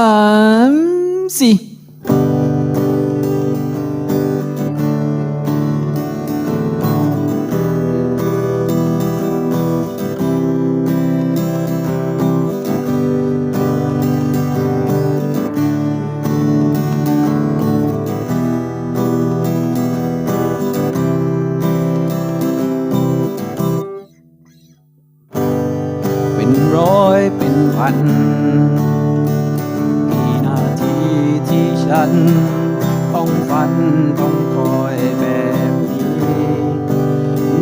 ามสี่เป็นร้อยเป็นพันัน ต้องฝันต้องคอยแบบนี้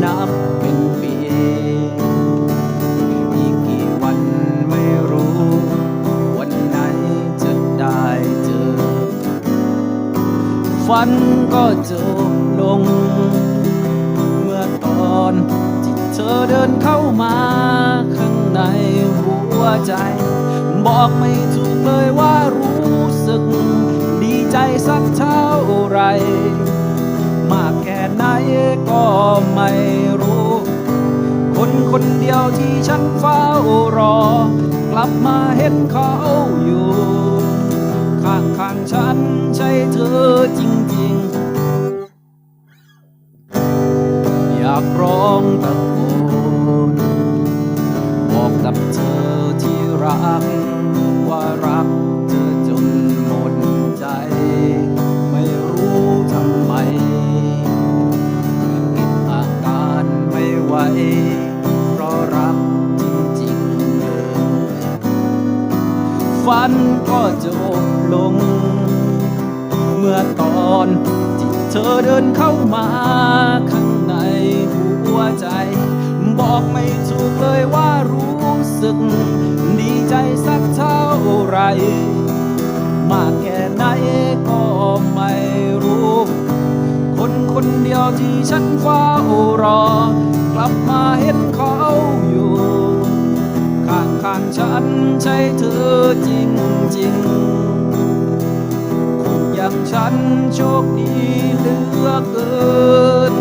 นับเป็นปี อีกกี่วันไม่รู้ วันไหนจะได้เจอ ฝันก็จบลง เมื่อตอนที่เธอเดินเข้ามาข้างในหัวใจ บอกไม่ถูกเลยว่ารู้สึก ใจสักเท่าไร มากแค่ไหนก็ไม่รู้ คนคนเดียวที่ฉันเฝ้ารอ กลับมาเห็นเขาอยู่ ข้างข้างๆฉันใช่เธอจริงๆ อยากร้องตะโกนบอกกับเธอที่รัก เพราะรักจริงๆเลยฝันก็จบลง เมื่อตอนที่เธอเดินเข้ามาข้างในหัวใจ บอกไม่ถูกเลยว่ารู้สึก ดีใจสักเท่าไร มากแค่ไหนก็ไม่รู้ คนคนเดียวที่ฉันเฝ้ารอ ริง คนอย่างฉันโชคดีเหลือเกิน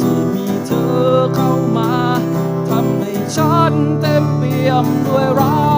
ที่มีเธอเข้ามาทำให้ฉันเต็มเปี่ยมด้วยรัก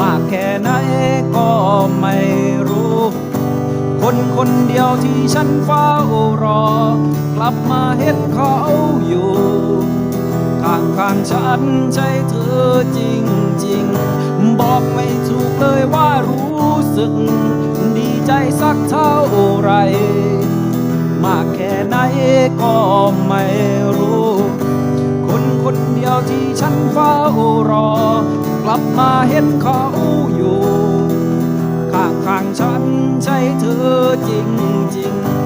มากแค่ไหนก็ไม่รู้ คนคนเดียวที่ฉันเฝ้ารอ กลับมาเห็นเขาอยู่ข้างข้างฉันใช่เธอจริงจริงบอกไม่ถูกเลยว่ารู้สึก ดีใจสักเท่าไร มากแค่ไหนก็ไม่รู้ ยวที่ฉันเฝ้ารอ กลับมาเห็นเขาอยู่ ข้างข้างๆฉันใช่เธอจริงจริง